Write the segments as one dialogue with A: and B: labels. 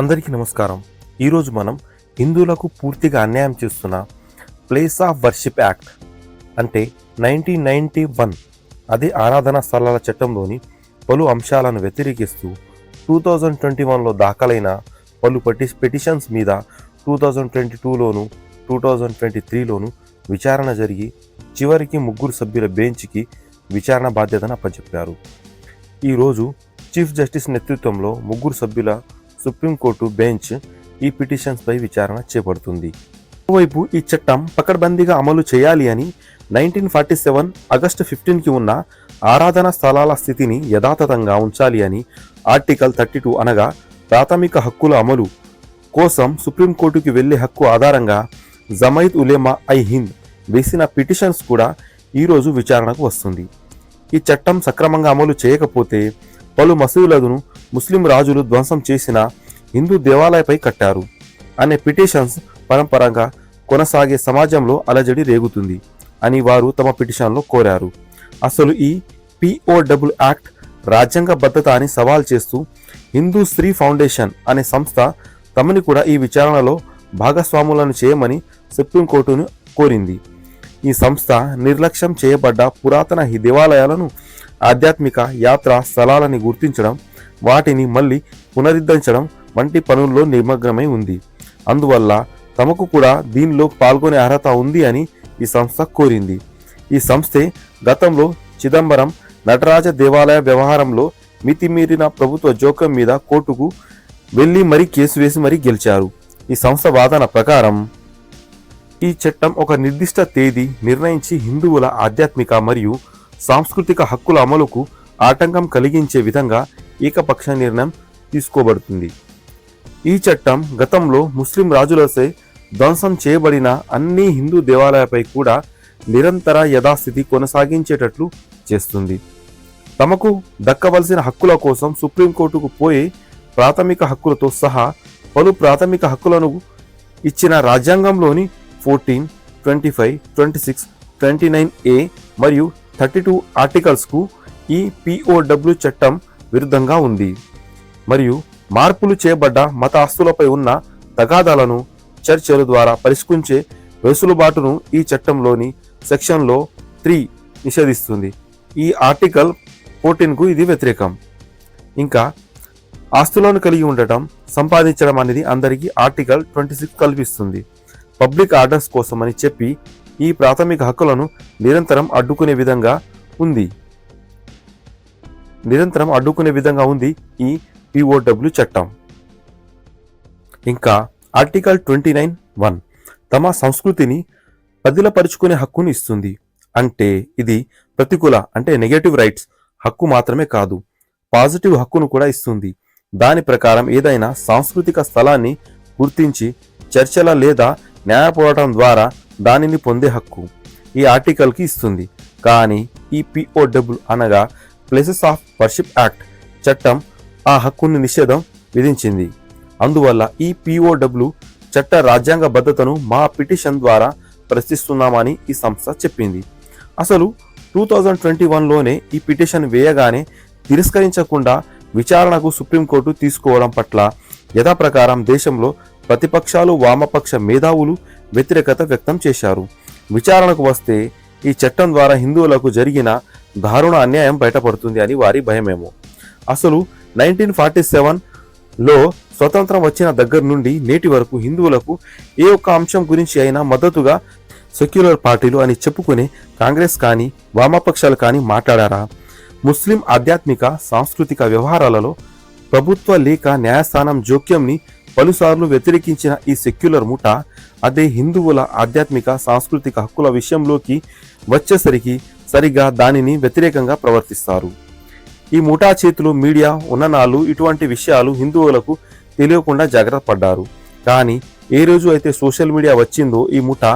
A: అందరికీ నమస్కారం. ఈరోజు మనం హిందువులకు పూర్తిగా అన్యాయం చేస్తున్న ప్లేస్ ఆఫ్ వర్షిప్ యాక్ట్ అంటే నైన్టీన్ నైంటీ వన్ అదే ఆరాధనా స్థలాల చట్టంలోని పలు అంశాలను వ్యతిరేకిస్తూ టూ థౌజండ్ ట్వంటీ వన్లో దాఖలైన పలు పటి పిటిషన్స్ మీద టూ థౌజండ్ ట్వంటీ టూలోను టూ థౌజండ్ ట్వంటీ త్రీలోను విచారణ జరిగి చివరికి ముగ్గురు సభ్యుల బెంచ్కి విచారణ బాధ్యతను అప్పచెప్పారు. ఈరోజు చీఫ్ జస్టిస్ నేతృత్వంలో ముగ్గురు సభ్యుల సుప్రీంకోర్టు బెంచ్ ఈ పిటిషన్స్పై విచారణ చేపడుతుంది. మరోవైపు ఈ చట్టం పకడ్బందీగా అమలు చేయాలి అని నైన్టీన్ ఫార్టీ సెవెన్ ఆగస్టు ఫిఫ్టీన్కి ఉన్న ఆరాధన స్థలాల స్థితిని యథాతథంగా ఉంచాలి అని ఆర్టికల్ థర్టీ టూ అనగా ప్రాథమిక హక్కుల అమలు కోసం సుప్రీంకోర్టుకి వెళ్ళే హక్కు ఆధారంగా జమైద్ ఉలేమా ఐ హింద్ వేసిన పిటిషన్స్ కూడా ఈరోజు విచారణకు వస్తుంది. ఈ చట్టం సక్రమంగా అమలు చేయకపోతే పలు మసీదులను ముస్లిం రాజులు ధ్వంసం చేసిన హిందూ దేవాలయపై కట్టారు అనే పిటిషన్స్ పరంపరంగా కొనసాగే సమాజంలో అలజడి రేగుతుంది అని వారు తమ పిటిషన్లో కోరారు. అసలు ఈ పిఓడబ్ల్యూ యాక్ట్ రాజ్యాంగ భద్రత అని సవాల్ చేస్తూ హిందూ స్త్రీ ఫౌండేషన్ అనే సంస్థ తమని కూడా ఈ విచారణలో భాగస్వాములను చేయమని సుప్రీంకోర్టును కోరింది. ఈ సంస్థ నిర్లక్ష్యం చేయబడ్డ పురాతన దేవాలయాలను ఆధ్యాత్మిక యాత్రా స్థలాలని గుర్తించడం వాటిని మళ్ళీ పునరుద్ధరించడం వంటి పనుల్లో నిమగ్నమై ఉంది. అందువల్ల తమకు కూడా దీనిలో పాల్గొనే అర్హత ఉంది అని ఈ సంస్థ కోరింది. ఈ సంస్థే గతంలో చిదంబరం నటరాజ దేవాలయ వ్యవహారంలో మితిమీరిన ప్రభుత్వ జోక్యం మీద కోర్టుకు వెళ్ళి మరీ కేసు వేసి మరీ గెలిచారు. ఈ సంస్థ వాదన ప్రకారం ఈ చట్టం ఒక నిర్దిష్ట తేదీ నిర్ణయించి హిందువుల ఆధ్యాత్మిక మరియు సాంస్కృతిక హక్కుల అమలుకు ఆటంకం కలిగించే విధంగా ఏకపక్ష నిర్ణయం తీసుకోబడుతుంది. ఈ చట్టం గతంలో ముస్లిం రాజులచే ధ్వంసం చేయబడిన అన్ని హిందూ దేవాలయాలపై కూడా నిరంతర యథాస్థితి కొనసాగించేటట్లు చేస్తుంది. తమకు దక్కవలసిన హక్కుల కోసం సుప్రీంకోర్టుకు పోయే ప్రాథమిక హక్కులతో సహా పలు ప్రాథమిక హక్కులను ఇచ్చిన రాజ్యాంగంలోని fourteen twenty five twenty six twenty nine A మరియు థర్టీ టూ ఆర్టికల్స్కు ఈ పిఓడబ్ల్యూ చట్టం విరుద్ధంగా ఉంది. మరియు మార్పులు చేయబడ్డ మత ఆస్తులపై ఉన్న తగాదాలను చర్చల ద్వారా పరిష్కరించే వెసులుబాటును ఈ చట్టంలోని సెక్షన్లో త్రీ నిషేధిస్తుంది. ఈ ఆర్టికల్ ఫోర్టీన్కు ఇది వ్యతిరేకం. ఇంకా ఆస్తులను కలిగి ఉండటం సంపాదించడం అనేది అందరికీ ఆర్టికల్ ట్వంటీ సిక్స్ కల్పిస్తుంది. పబ్లిక్ ఆర్డర్స్ కోసమని చెప్పి ఈ ప్రాథమిక హక్కులను నిరంతరం అడ్డుకునే విధంగా ఉంది. నిరంతరం అడ్డుకునే విధంగా ఉంది ఈ పిఓడబ్ల్యూ చట్టం. ఇంకా ఆర్టికల్ ట్వంటీ నైన్ వన్ తమ సంస్కృతిని పదిలపరుచుకునే హక్కును ఇస్తుంది. అంటే ఇది ప్రతికూల అంటే నెగటివ్ రైట్స్ హక్కు మాత్రమే కాదు పాజిటివ్ హక్కును కూడా ఇస్తుంది. దాని ప్రకారం ఏదైనా సాంస్కృతిక స్థలాన్ని గుర్తించి చర్చల లేదా న్యాయ పోరాటం ద్వారా దానిని పొందే హక్కు ఈ ఆర్టికల్కి ఇస్తుంది. కానీ ఈ పిఓడబ్ల్యూ అనగా ప్లేసెస్ ఆఫ్ వర్షిప్ యాక్ట్ చట్టం ఆ హక్కుని నిషేధం విధించింది. అందువల్ల ఈ పిఓడబ్ల్యూ చట్ట రాజ్యాంగ భద్రతను మా పిటిషన్ ద్వారా ప్రశ్నిస్తున్నామని ఈ సంస్థ చెప్పింది. అసలు టూ థౌజండ్ ట్వంటీ వన్లోనే ఈ పిటిషన్ వేయగానే తిరస్కరించకుండా విచారణకు సుప్రీంకోర్టు తీసుకోవడం పట్ల యథాప్రకారం దేశంలో ప్రతిపక్షాలు వామపక్ష మేధావులు వ్యతిరేకత వ్యక్తం చేశారు. విచారణకు వస్తే ఈ చట్టం ద్వారా హిందువులకు జరిగిన దారుణ అన్యాయం బయటపడుతుంది అని వారి భయమేమో. అసలు నైన్టీన్ ఫార్టీ సెవెన్లో స్వతంత్రం వచ్చిన దగ్గర నుండి నేటి వరకు హిందువులకు ఏ ఒక్క అంశం గురించి అయినా మద్దతుగా సెక్యులర్ పార్టీలు అని చెప్పుకునే కాంగ్రెస్ కానీ వామపక్షాలు కానీ మాట్లాడారా? ముస్లిం ఆధ్యాత్మిక సాంస్కృతిక వ్యవహారాలలో ప్రభుత్వ లేక న్యాయస్థానం జోక్యంని పలుసార్లు వ్యతిరేకించిన ఈ సెక్యులర్ ముఠ అదే హిందువుల ఆధ్యాత్మిక సాంస్కృతిక హక్కుల విషయంలోకి వచ్చేసరికి సరిగా దానిని వ్యతిరేకంగా ప్రవర్తిస్తారు. ఈ ముఠా చేతులు మీడియా ఉన్ననాలు ఇటువంటి విషయాలు హిందువులకు తెలియకుండా జాగ్రత్త పడ్డారు. కానీ ఏ రోజు అయితే సోషల్ మీడియా వచ్చిందో ఈ ముఠా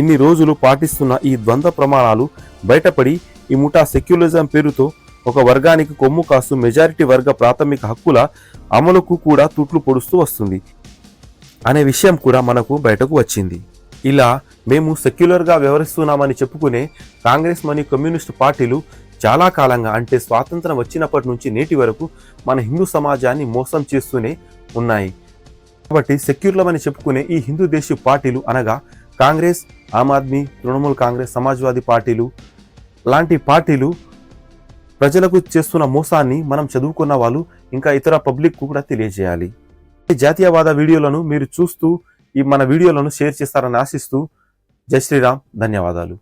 A: ఇన్ని రోజులు పాటిస్తున్న ఈ ద్వంద్వ ప్రమాణాలు బయటపడి ఈ ముఠా సెక్యులరిజం పేరుతో ఒక వర్గానికి కొమ్ము కాస్తూ మెజారిటీ వర్గ ప్రాథమిక హక్కుల అమలుకు కూడా తుట్లు పొడుస్తూ వస్తుంది అనే విషయం కూడా మనకు బయటకు వచ్చింది. ఇలా మేము సెక్యులర్గా వ్యవహరిస్తున్నామని చెప్పుకునే కాంగ్రెస్ మరియు కమ్యూనిస్టు పార్టీలు చాలా కాలంగా అంటే స్వాతంత్రం వచ్చినప్పటి నుంచి నేటి వరకు మన హిందూ సమాజాన్ని మోసం చేస్తూనే ఉన్నాయి. కాబట్టి సెక్యులమని చెప్పుకునే ఈ హిందూ దేశీ పార్టీలు అనగా కాంగ్రెస్ ఆమ్ ఆద్మీ తృణమూల్ కాంగ్రెస్ సమాజ్వాదీ పార్టీలు లాంటి పార్టీలు ప్రజలకు చేస్తున్న మోసాన్ని మనం చదువుకున్న వాళ్ళు ఇంకా ఇతర పబ్లిక్ కూడా తెలియజేయాలి. జాతీయవాద వీడియోలను మీరు చూస్తూ ఈ మన వీడియోలను షేర్ చేస్తారని ఆశిస్తూ జై శ్రీరామ్ ధన్యవాదాలు.